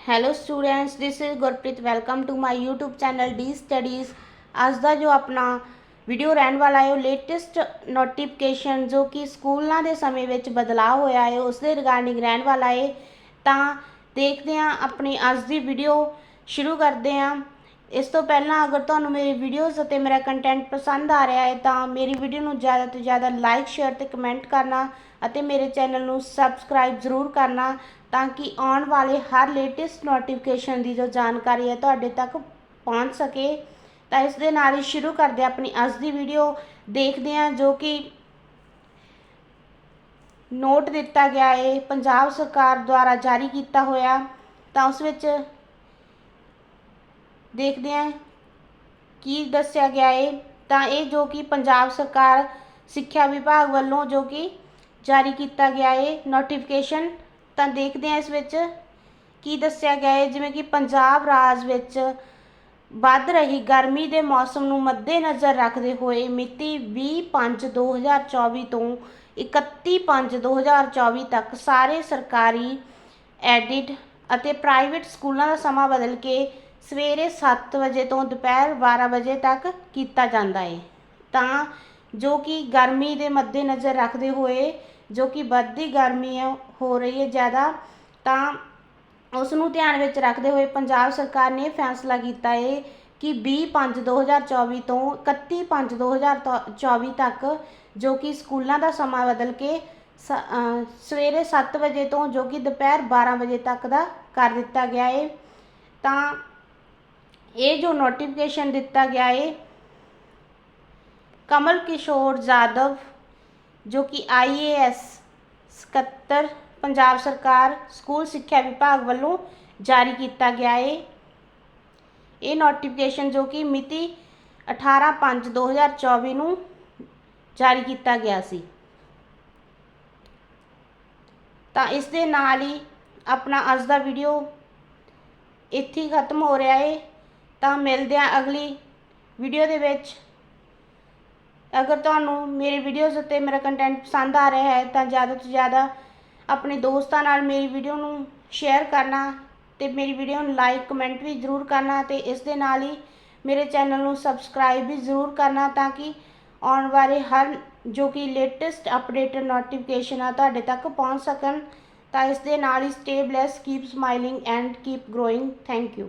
Hello students this is Gurpreet welcome to my YouTube channel D studies ਅੱਜ ਦਾ ਜੋ ਆਪਣਾ ਵੀਡੀਓ ਰਹਿਣ ਵਾਲਾ ਹੈ ਉਹ ਲੇਟੈਸਟ ਨੋਟੀਫਿਕੇਸ਼ਨ ਜੋ ਕਿ ਸਕੂਲਾਂ ਦੇ ਸਮੇਂ ਵਿੱਚ ਬਦਲਾਅ ਹੋਇਆ ਹੈ ਉਸ ਦੇ ਰਿਗਾਰਡਿੰਗ ਰਹਿਣ ਵਾਲਾ ਹੈ ਤਾਂ ਦੇਖਦੇ ਹਾਂ ਆਪਣੀ ਅੱਜ ਦੀ ਵੀਡੀਓ ਸ਼ੁਰੂ ਕਰਦੇ ਹਾਂ ਇਸ ਤੋਂ ਪਹਿਲਾਂ ਅਗਰ ਤੁਹਾਨੂੰ ਮੇਰੀ ਵੀਡੀਓਜ਼ ਅਤੇ ਮੇਰਾ ਕੰਟੈਂਟ ਪਸੰਦ ਆ ਰਿਹਾ ਹੈ, ਤਾਂ ਮੇਰੀ ਵੀਡੀਓ ਨੂੰ ਜ਼ਿਆਦਾ ਤੋਂ ਜ਼ਿਆਦਾ ਲਾਈਕ ਸ਼ੇਅਰ ਤੇ ਕਮੈਂਟ ਕਰਨਾ ਅਤੇ ਮੇਰੇ ਚੈਨਲ ਨੂੰ ਸਬਸਕ੍ਰਾਈਬ ਜ਼ਰੂਰ ਕਰਨਾ ਤਾਂ ਕਿ ਆਉਣ ਵਾਲੇ ਹਰ ਲੇਟੈਸਟ ਨੋਟੀਫਿਕੇਸ਼ਨ ਦੀ ਜੋ ਜਾਣਕਾਰੀ ਹੈ ਤੁਹਾਡੇ ਤੱਕ ਪਹੁੰਚ ਸਕੇ। ਤਾਂ ਇਸ ਦੇ ਨਾਲ ਹੀ ਸ਼ੁਰੂ ਕਰਦੇ ਆਪਣੀ ਅੱਜ ਦੀ ਵੀਡੀਓ ਦੇਖਦੇ ਹਾਂ ਜੋ ਕਿ ਨੋਟ ਦਿੱਤਾ ਗਿਆ ਹੈ, ਪੰਜਾਬ ਸਰਕਾਰ ਦੁਆਰਾ ਜਾਰੀ ਕੀਤਾ ਹੋਇਆ। ਤਾਂ ਉਸ ਵਿੱਚ ਦੇਖਦੇ ਹਾਂ ਕੀ ਦੱਸਿਆ ਗਿਆ ਹੈ ਤਾਂ ਇਹ ਜੋ ਕਿ ਪੰਜਾਬ ਸਰਕਾਰ, ਸਿੱਖਿਆ ਵਿਭਾਗ ਵੱਲੋਂ ਜੋ ਕਿ ਜਾਰੀ ਕੀਤਾ ਗਿਆ ਹੈ ਨੋਟੀਫਿਕੇਸ਼ਨ ਤਾਂ ਦੇਖਦੇ ਹਾਂ ਇਸ ਵਿੱਚ ਕੀ ਦੱਸਿਆ ਗਿਆ ਹੈ ਜਿਵੇਂ ਕਿ ਪੰਜਾਬ ਰਾਜ ਵਿੱਚ ਵੱਧ ਰਹੀ ਗਰਮੀ ਦੇ ਮੌਸਮ ਨੂੰ ਮੱਦੇਨਜ਼ਰ ਰੱਖਦੇ ਹੋਏ ਮਿਤੀ 20/5/2024 ਤੋਂ 31/5/2024 ਤੱਕ ਸਾਰੇ ਸਰਕਾਰੀ, ਐਡਿਟ ਅਤੇ ਪ੍ਰਾਈਵੇਟ ਸਕੂਲਾਂ ਦਾ ਸਮਾਂ ਬਦਲ ਕੇ ਸਵੇਰੇ ਸੱਤ ਵਜੇ ਤੋਂ ਦੁਪਹਿਰ 12 ਵਜੇ ਤੱਕ ਕੀਤਾ ਜਾਂਦਾ ਹੈ ਤਾਂ ਜੋ ਕਿ ਗਰਮੀ ਦੇ ਮੱਦੇਨਜ਼ਰ ਰੱਖਦੇ ਹੋਏ, ਜੋ ਕਿ ਵੱਧਦੀ ਗਰਮੀ ਹੈ ਹੋ ਰਹੀ ਹੈ ਜ਼ਿਆਦਾ, ਤਾਂ ਉਸ ਨੂੰ ਧਿਆਨ ਵਿੱਚ ਰੱਖਦੇ ਹੋਏ ਪੰਜਾਬ ਸਰਕਾਰ ਨੇ ਫੈਸਲਾ ਕੀਤਾ ਹੈ ਕਿ 20/5/2024 ਤੋਂ 31/5/2024 ਤੱਕ ਜੋ ਕਿ ਸਕੂਲਾਂ ਦਾ ਸਮਾਂ ਬਦਲ ਕੇ ਸਵੇਰੇ 7 ਵਜੇ ਤੋਂ ਜੋ ਕਿ ਦੁਪਹਿਰ 12 ਵਜੇ ਤੱਕ ਦਾ ਕਰ ਦਿੱਤਾ ਗਿਆ ਹੈ ਤਾਂ ਇਹ ਜੋ ਨੋਟੀਫਿਕੇਸ਼ਨ ਦਿੱਤਾ ਗਿਆ ਹੈ ਕਮਲ ਕਿਸ਼ੋਰ ਜਾਦਵ, ਜੋ ਕਿ ਆਈਏਐਸ ਸਕੱਤਰ ਪੰਜਾਬ ਸਰਕਾਰ, ਸਕੂਲ ਸਿੱਖਿਆ ਵਿਭਾਗ ਵੱਲੋਂ ਜਾਰੀ ਕੀਤਾ ਗਿਆ ਹੈ ਇਹ ਨੋਟੀਫਿਕੇਸ਼ਨ ਜੋ ਕਿ ਮਿਤੀ 18/5/2024 ਨੂੰ ਜਾਰੀ ਕੀਤਾ ਗਿਆ ਸੀ। ਤਾਂ ਇਸ ਦੇ ਨਾਲ ਹੀ ਆਪਣਾ ਅੱਜ ਦਾ ਵੀਡੀਓ ਇੱਥੇ ਖਤਮ ਹੋ ਰਿਹਾ ਹੈ ਤਾਂ ਮਿਲਦੇ ਹਾਂ ਅਗਲੀ ਵੀਡੀਓ ਦੇ ਵਿੱਚ। ਅਗਰ ਤੁਹਾਨੂੰ ਮੇਰੇ ਵੀਡੀਓਜ਼ ਉੱਤੇ ਮੇਰਾ ਕੰਟੈਂਟ ਪਸੰਦ ਆ ਰਿਹਾ ਹੈ, ਤਾਂ ਜ਼ਿਆਦਾ ਤੋਂ ਜ਼ਿਆਦਾ ਆਪਣੇ ਦੋਸਤਾਂ ਨਾਲ ਮੇਰੀ ਵੀਡੀਓ ਨੂੰ ਸ਼ੇਅਰ ਕਰਨਾ ਤੇ ਮੇਰੀ ਵੀਡੀਓ ਨੂੰ ਲਾਈਕ ਕਮੈਂਟ ਵੀ ਜ਼ਰੂਰ ਕਰਨਾ ਤੇ ਇਸ ਦੇ ਨਾਲ ਹੀ ਮੇਰੇ ਚੈਨਲ ਨੂੰ ਸਬਸਕ੍ਰਾਈਬ ਵੀ ਜ਼ਰੂਰ ਕਰਨਾ ਤਾਂ ਕਿ ਆਉਣ ਵਾਲੇ ਹਰ ਜੋ ਕਿ ਲੇਟੈਸਟ ਅਪਡੇਟ ਨੋਟੀਫਿਕੇਸ਼ਨ ਆ ਤੁਹਾਡੇ ਤੱਕ ਪਹੁੰਚ ਸਕਣ। ਤਾਂ ਇਸ ਦੇ ਨਾਲ ਹੀ stay blessed keep smiling and keep growing thank you